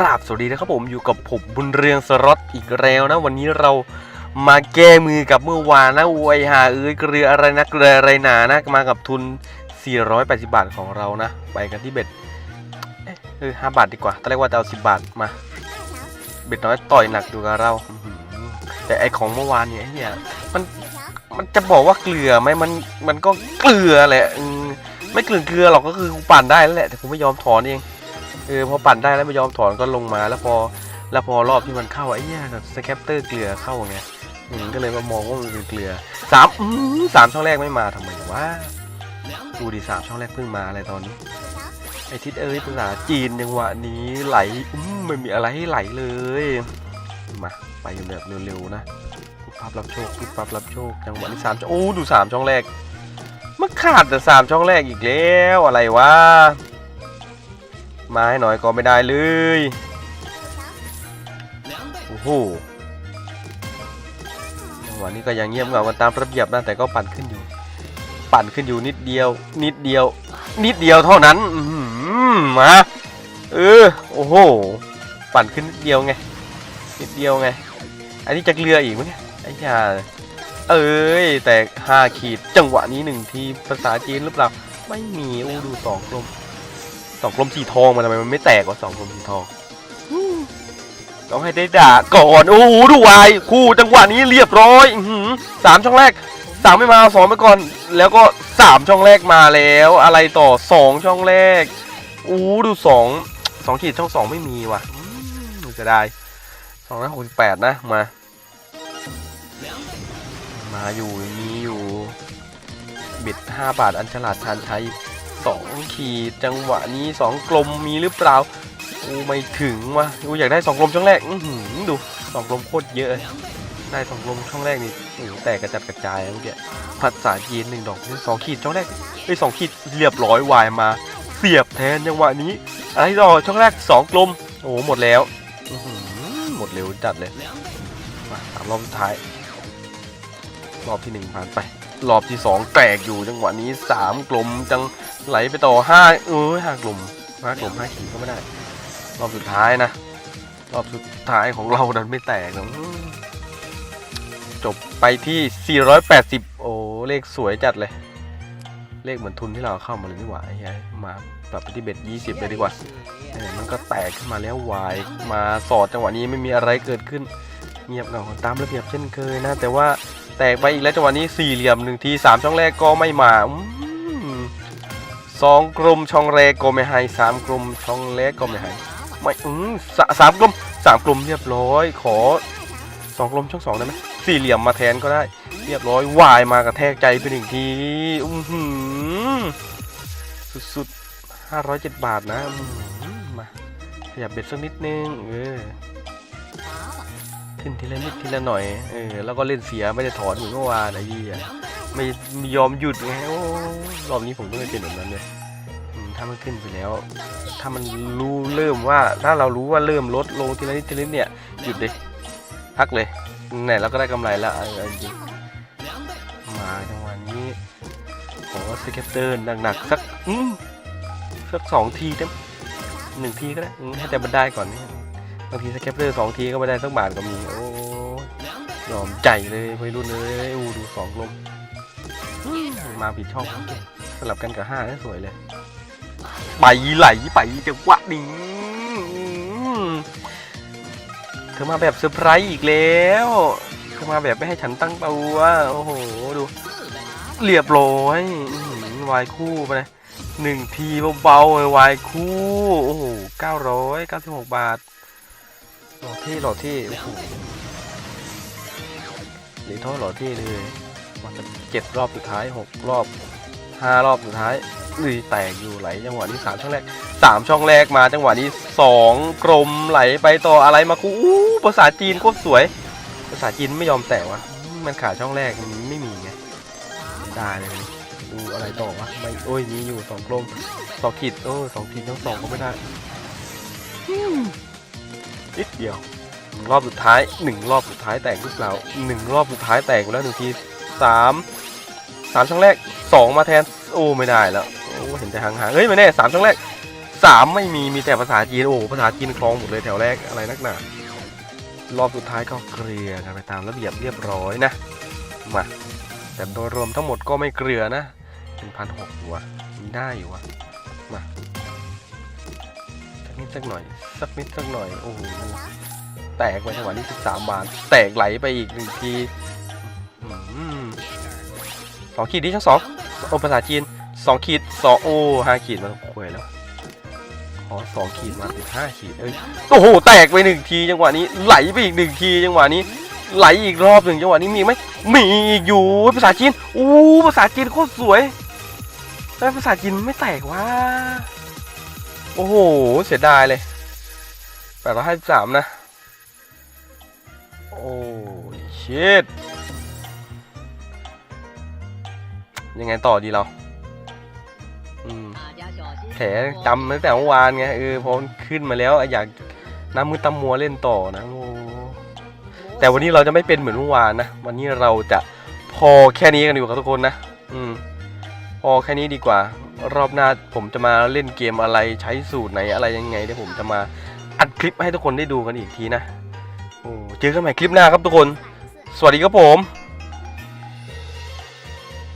ราบสวัสดีนะครับผมอยู่กับผมบุญเรืองสรอตอีกแล้วนะ วันนี้เรามาแก้มือกับเมื่อวานนะอวยหาเอ้ยเกลืออะไรนะเกลืออะไรหนานะมากับทุน 480 บาทของเรานะ ไปกันที่เบ็ดเอ๊ะเออ5บาทดีกว่าตอนแรกว่าจะเอา10บาทมา เบ็ดน้อยต่อยหนักอยู่กับเรา แต่ไอของเมื่อวานเนี่ยไอเนี่ยมันมันจะบอกว่าเกลือไหมมันมันก็เกลือแหละไม่เกลือเกลือหรอกก็คือกูปั่นได้แล้วแหละแต่กูไม่ยอมถอนเอง เออพอปั่นได้แล้วไม่ยอมถอนก็ลงมา แล้วพอแล้วพอรอบที่มันเข้าไอ้เนี่ยสแคปเตอร์เกลือเข้าไงอืมก็เลยมามองว่ามันเป็นเกลือสามอืมสามช่องแรกไม่มาทำไมวะดูดิสามช่องแรกเพิ่งมาอะไรตอนนี้ไอทิศเอ้ยภาษาจีนจังวะนี้ไหลอืมไม่มีอะไรให้ไหลเลยมาไปกันแบบเร็วๆนะปุ๊บปั๊บรับโชคปุ๊บปั๊บรับโชคจังหวะนี้สามช่องโอ้ดูสามช่องแรกมันขาดแต่สามช่องแรกอีกแล้วอะไรวะ มาให้หน่อยก็ไม่ได้เลยโอ้โหจังหวะนี้ก็ยังเงียบเหงากันตามระเบียบนะแต่ก็ปั่นขึ้นอยู่ ปั่นขึ้นอยู่นิดเดียว นิดเดียว นิดเดียวเท่านั้นอืมาเออโอ้โหปั่นขึ้นนิดเดียวไงนิดเดียวไง อันนี้จะเกลืออีกมั้ยเนี่ยไอ้ยาเอ้ยแต่ห้าขีดจังหวะนี้หนึ่งทีภาษาจีนหรือเปล่า ไม่มีโอ้ดูสองกลม สองกลมสีทองมันทำไมมันไม่แตกวะสองกลมสีทองอืมต้องให้ได้ด่าก่อนโอ้โหดูวายคู่จังหวะนี้เรียบร้อยอื้อหือสามช่องแรกสามไม่มาสองไปก่อน แล้วก็สามช่องแรกมาแล้ว อะไรต่อสองช่องแรกอู้ดูสองสองขีดช่องสองไม่มีว่ะอืมจะได้สองร้อยหกสิบแปดนะมา มาอยู่มีอยู่บิดห้าบาทอันฉลาดชานใช้ สองขีดจังหวะนี้สองกลมมีหรือเปล่าอ้ไม่ถึงว่ะกูอยากได้สองกลมช่องแรกอือหือดูสองกลมโคตรเยอะเลยได้สองกลมช่องแรกนี่โอ้โหแตกกระจัดกระจายเมื่อกี้ภาษาจีนหนึ่งดอกสองขีดช่องแรกไอ้สองขีดเรียบร้อยวายมา เสียบแทนจังหวะนี้อะไรต่อช่องแรกสองกลม โอ้โหหมดแล้วอื้อหือหมดเร็วจัดเลยมาสามรอบสุดท้าย รอบที่หนึ่งผ่านไป รอบที่สองแตกอยู่จังหวะนี้สามกลมจัง ไหลไปต่อห้าเอ้ยห้ากลมห้ากลมห้าขีดก็ไม่ได้ รอบสุดท้ายนะ รอบสุดท้ายของเราดันไม่แตกนะจบไปที่ 480 โอ้ เลขสวยจัดเลย เลขเหมือนทุนที่เราเข้ามาเลยนี่หว่าไอ้เหี้ยมาปรับไปที่เบ็ด20 เลยดีกว่าเนี่ยมันก็แตกขึ้นมาแล้ววาย มาสอดจังหวะนี้ไม่มีอะไรเกิดขึ้น เงียบเหงาตามระเบียบเช่นเคยนะ แต่ว่าแตกไปอีกแล้วจังหวะนี้สี่เหลี่ยมหนึ่งทีสามช่องแรกก็ไม่มาอื สองกลมช่องแรกก็ไม่ให้สามกลมช่องแรกก็ไม่ให้ไม่อืมสาสามกลมสามกลุ่มเรียบร้อย ขอสองกลมช่องสองได้ไหมสี่เหลี่ยมมาแทนก็ได้ เรียบร้อยวายมากระแทกใจไปหนึ่งทีอือหือสุดๆห้าร้อยเจ็ดบาทนะมาขยับเบ็ดสักนิดนึงเออขึ้นทีละนิดทีละหน่อยเออแล้วก็เล่นเสียไม่ได้ถอนเหมือนเมื่อวานไอ้ยี่อะ ไม่ยอมหยุดไงโอ้รอบนี้ผมก็ไม่เป็นแบบนั้นเลยถ้ามันขึ้นไปแล้ว ถ้ามันรู้เริ่มว่า ถ้าเรารู้ว่าเริ่มลดลงทีละนิดทีละนิดเนี่ยหยุดเลยพักเลยไหนเราก็ได้กำไรแล้วอาเอาจริงมาจังหวะนี้ขอสเก็ตเตอร์หนักๆสักอืมสักสองทีได้ไหมหนึ่งทีก็ได้ให้แต่บันไดก่อนนี่บางทีสแคปเปอร์สองทีก็ไม่ได้สักบาทก็มีโอ้ยอมใจเลยไปรุ่นเลยอู้ดูสองลม มาผิดช่องโอเคสลับกันกับห้าได้สวยเลย ไปไหลไปจังหวะนี้เธอมาแบบเซอร์ไพรส์อีกแล้วเธอมาแบบไม่ให้ฉันตั้งตัวโอ้โหดู เรียบร้อยวายคู่ไปเลยหนึ่งทีเบาๆเลยวายคู่ โอ้โหเก้าร้อยเก้าสิบหกบาทหล่อที่หล่อที่โอ้โหเหรียญทองหล่อที่เลย มาสักเจ็ดรอบสุดท้ายหกรอบห้ารอบสุดท้ายอุ้ยแตกอยู่ไหลจังหวะนี้สามช่องแรกสามช่องแรกมาจังหวะนี้สองกลมไหลไปต่ออะไรมาคูอู้ภาษาจีนโคตรสวย ภาษาจีนไม่ยอมแตกวะมันขาดช่องแรกมันไม่มีไงได้เลยดูอะไรต่อวะไม่โอ้ยมีอยู่สองกลมสองขีดโอ้สองขีดทั้งสองก็ไม่ได้นิดเดียวรอบสุดท้ายหนึ่งรอบสุดท้ายแตกหรือเปล่าหนึ่งรอบสุดท้ายแตกแล้วหนึ่งที สามสามช่องแรกสองมาแทน โอ้ไม่ได้แล้วโอ้เห็นแต่ห่างๆเฮ้ยไม่แน่สามช่องแรก13ไม่มีมีแต่ภาษาจีนโอ้ภาษาจีนคลองหมดเลยแถวแรกอะไรนักหนารอบสุดท้ายก็เกลียกันไปตามระเบียบเรียบร้อยนะมาแต่โดยรวมทั้งหมดก็ไม่เกลือนะเป็นพันหกวะมีได้อยู่วะมาสักนิดสักหน่อยสักนิดสักหน่อยโอ้โหแตกไปจังหวะนี้13 บาท แตกไหลไปอีกหนึ่งที สองขีดดิทั้งสองโอ้ภาษาจีนสองขีดสองโอ้ห้าขีดมันคุยแล้วขอสองขีดมาเป็นห้าขีดเอ้ยโอ้โหแตกไปหนึ่งทีจังหวะนี้ไหลไปอีกหนึ่งทีจังหวะนี้ ไหลอีกรอบหนึ่งจังหวะนี้มีไหมมีอีกอยู่ภาษาจีนอู้ภาษาจีนโคตรสวยแต่ภาษาจีนไม่แตกวะโอ้โหเสียดายเลยแปดร้อยห้าสิบสามนะโอ้ชิต ยังไงต่อดีเราอืมแผลจำตั้งแต่เมื่อวานไงเออพอขึ้นมาแล้วอยากน้ำมือตำมัวเล่นต่อนะโอ้แต่วันนี้เราจะไม่เป็นเหมือนเมื่อวานนะวันนี้เราจะพอแค่นี้กันดีกว่าทุกคนนะอืมพอแค่นี้ดีกว่า รอบหน้าผมจะมาเล่นเกมอะไรใช้สูตรไหนอะไรยังไงเดี๋ยวผมจะมาอัดคลิปให้ทุกคนได้ดูกันอีกทีนะโอ้เจอกันใหม่คลิปหน้าครับทุกคน สวัสดีครับผม